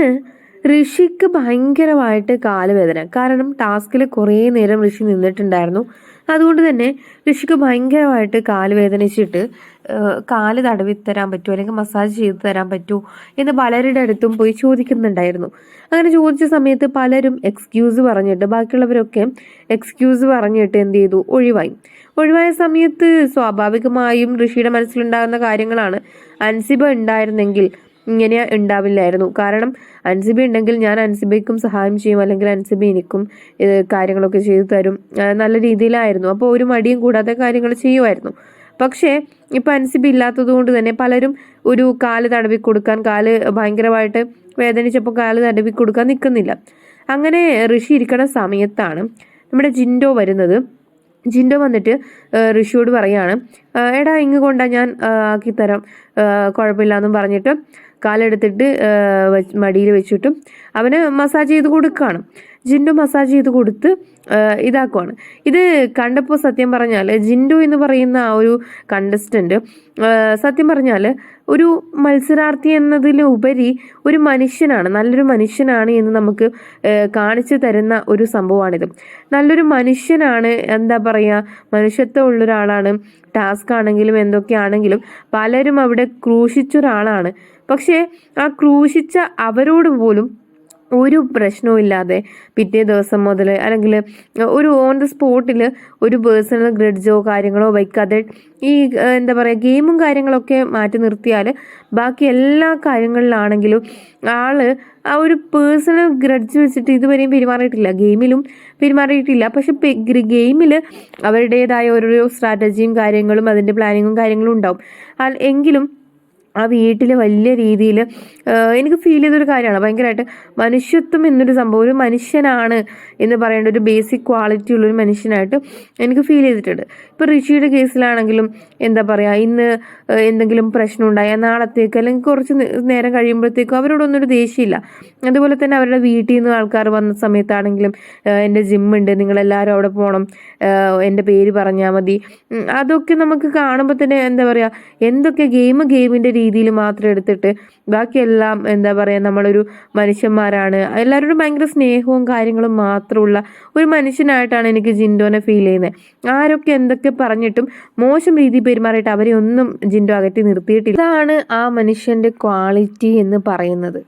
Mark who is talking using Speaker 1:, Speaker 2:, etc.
Speaker 1: ഇന്ന് ഋഷിക്ക് ഭയങ്കരമായിട്ട് കാലുവേദന. കാരണം ടാസ്കിൽ കുറേ നേരം ഋഷി നിന്നിട്ടുണ്ടായിരുന്നു. അതുകൊണ്ട് തന്നെ ഋഷിക്ക് ഭയങ്കരമായിട്ട് കാൽ വേദനിച്ചിട്ട് കാൽ തടവി തരാൻ പറ്റുമോ അല്ലെങ്കിൽ മസാജ് ചെയ്ത് തരാൻ പറ്റുമോ എന്ന് പലരുടെ അടുത്തും പോയി ചോദിക്കുന്നുണ്ടായിരുന്നു. അങ്ങനെ ചോദിച്ച സമയത്ത് പലരും എക്സ്ക്യൂസ് പറഞ്ഞിട്ട് ബാക്കിയുള്ളവരൊക്കെ എക്സ്ക്യൂസ് പറഞ്ഞിട്ട് എന്ത് ചെയ്തു? ഒഴിവായി. ഒഴിവായ സമയത്ത് സ്വാഭാവികമായും ഋഷിയുടെ മനസ്സിലുണ്ടാകുന്ന കാര്യങ്ങളാണ്. അൻസിബ ഉണ്ടായിരുന്നെങ്കിൽ ഇങ്ങനെ ഉണ്ടാവില്ലായിരുന്നു. കാരണം അൻസിബി ഉണ്ടെങ്കിൽ ഞാൻ അൻസിബയ്ക്കും സഹായം ചെയ്യും അല്ലെങ്കിൽ അൻസിബി എനിക്കും ഇത് കാര്യങ്ങളൊക്കെ ചെയ്തു തരും. നല്ല രീതിയിലായിരുന്നു. അപ്പോൾ ഒരു മടിയും കൂടാതെ കാര്യങ്ങൾ ചെയ്യുമായിരുന്നു. പക്ഷേ ഇപ്പം അൻസിബി ഇല്ലാത്തത് കൊണ്ട് തന്നെ പലരും ഒരു കാൽ തടവി കൊടുക്കാൻ കാൽ ഭയങ്കരമായിട്ട് വേദനിച്ചപ്പോൾ കാൽ തടവി കൊടുക്കാൻ നിൽക്കുന്നില്ല. അങ്ങനെ ഋഷി ഇരിക്കുന്ന സമയത്താണ് നമ്മുടെ ജിൻഡോ വരുന്നത്. ജിൻഡോ വന്നിട്ട് ഋഷിയോട് പറയാണ് എടാ ഇങ്ങ് കൊണ്ടാ ഞാൻ ആക്കി ആക്കിത്തരാം. കുഴപ്പമില്ല എന്നും പറഞ്ഞിട്ട് കാലെടുത്തിട്ട് മടിയിൽ വെച്ചിട്ടും അവന് മസാജ് ചെയ്ത് കൊടുക്കുകയാണ് ജിൻഡോ മസാജ് ചെയ്ത് കൊടുത്ത് ഇതാക്കുവാണ്. ഇത് കണ്ടപ്പോൾ സത്യം പറഞ്ഞാൽ ജിൻഡു എന്ന് പറയുന്ന ആ ഒരു കണ്ടസ്റ്റന്റ് സത്യം പറഞ്ഞാൽ ഒരു മത്സരാർത്ഥി എന്നതിലുപരി ഒരു മനുഷ്യനാണ് നല്ലൊരു മനുഷ്യനാണ് എന്ന് നമുക്ക് കാണിച്ചു തരുന്ന ഒരു സംഭവമാണിത്. നല്ലൊരു മനുഷ്യനാണ് എന്താ പറയുക മനുഷ്യത്വം ഉള്ള ഒരാളാണ് ടാസ്ക് ആണെങ്കിലും എന്തൊക്കെയാണെങ്കിലും പലരും അവിടെ ക്രൂശിച്ച ഒരാളാണ് പക്ഷേ ആ ക്രൂശിച്ച അവരോട് പോലും ഒരു പ്രശ്നവും ഇല്ലാതെ പിറ്റേ ദിവസം മുതൽ അല്ലെങ്കിൽ ഒരു ഓൺ ദ സ്പോട്ടിൽ ഒരു പേഴ്സണൽ ഗ്രഡ്ജോ കാര്യങ്ങളോ വയ്ക്കാതെ ഈ എന്താ പറയുക ഗെയിമും കാര്യങ്ങളൊക്കെ മാറ്റി നിർത്തിയാൽ ബാക്കി എല്ലാ കാര്യങ്ങളിലാണെങ്കിലും ആൾ ആ ഒരു പേഴ്സണൽ ഗ്രഡ്ജ് വെച്ചിട്ട് ഇതുവരെയും പെരുമാറിയിട്ടില്ല. ഗെയിമിലും പെരുമാറിയിട്ടില്ല. പക്ഷെ ഗെയിമിൽ അവരുടേതായ ഓരോരോ സ്ട്രാറ്റജിയും കാര്യങ്ങളും അതിന്റെ പ്ലാനിങ്ങും കാര്യങ്ങളും ഉണ്ടാവും. എങ്കിലും ആ വീട്ടിൽ വലിയ രീതിയിൽ എനിക്ക് ഫീൽ ചെയ്തൊരു കാര്യമാണ്. ഭയങ്കരമായിട്ട് മനുഷ്യത്വം എന്നൊരു സംഭവം ഒരു മനുഷ്യനാണ് എന്ന് പറയേണ്ട ഒരു ബേസിക് ക്വാളിറ്റി ഉള്ളൊരു മനുഷ്യനായിട്ട് എനിക്ക് ഫീൽ ചെയ്തിട്ടുണ്ട്. ഇപ്പോൾ ഋഷിയുടെ കേസിലാണെങ്കിലും എന്താ പറയുക ഇന്ന് എന്തെങ്കിലും പ്രശ്നം ഉണ്ടായാൽ നാളത്തേക്ക് അല്ലെങ്കിൽ കുറച്ച് നേരം കഴിയുമ്പോഴത്തേക്കും ഒരു ദേഷ്യമില്ല. അതുപോലെ തന്നെ അവരുടെ വീട്ടിൽ നിന്ന് ആൾക്കാർ വന്ന സമയത്താണെങ്കിലും എന്റെ ജിമ്മുണ്ട് നിങ്ങളെല്ലാവരും അവിടെ പോകണം എന്റെ പേര് പറഞ്ഞാൽ മതി. അതൊക്കെ നമുക്ക് കാണുമ്പോൾ തന്നെ എന്താ പറയുക എന്തൊക്കെ ഗെയിം ഗെയിമിന്റെ രീതിയിൽ മാത്രം എടുത്തിട്ട് ബാക്കിയെല്ലാം എന്താ പറയുക നമ്മളൊരു മനുഷ്യന്മാരാണ്. എല്ലാവരോടും ഭയങ്കര സ്നേഹവും കാര്യങ്ങളും മാത്രമുള്ള ഒരു മനുഷ്യനായിട്ടാണ് എനിക്ക് ജിൻഡോനെ ഫീൽ ചെയ്യുന്നത് ആരൊക്കെ എന്തൊക്കെ പറഞ്ഞിട്ടും മോശം രീതിയിൽ പെരുമാറിയിട്ട് അവരെ ഒന്നും ജിൻഡോ അകറ്റി നിർത്തിയിട്ടില്ല. ഇതാണ് ആ മനുഷ്യന്റെ ക്വാളിറ്റി എന്ന് പറയുന്നത്.